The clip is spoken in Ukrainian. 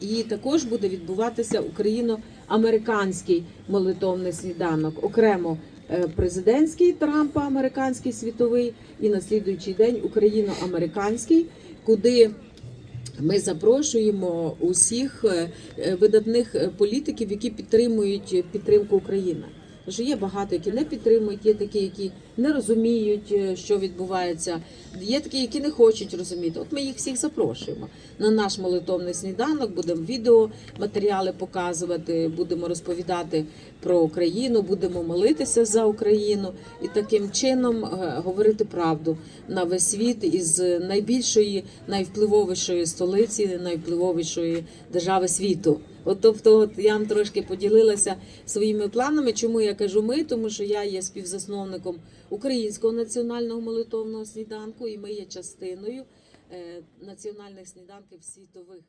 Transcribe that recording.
І також буде відбуватися україно-американський молитовний сніданок, окремо е, президентський Трампа, американський світовий, і на слідуючий день україно-американський, куди ми запрошуємо усіх е, е, видатних політиків, які підтримують підтримку України. Тому що є багато, які не підтримують, є такі, які не розуміють, е, що відбувається. Є такі, які не хочуть розуміти. От ми їх всіх запрошуємо на наш молитовний сніданок. Будемо відео матеріали показувати, будемо розповідати про Україну, будемо молитися за Україну і таким чином е, говорити правду на весь світ із найбільшої, найвпливовішої столиці, найвпливовішої держави світу. От тобто, от я вам трошки поділилася своїми планами. Чому я кажу ми? Тому що я є співзасновником українського національного молитовного сніданку, і ми є частиною е, національних сніданків світових.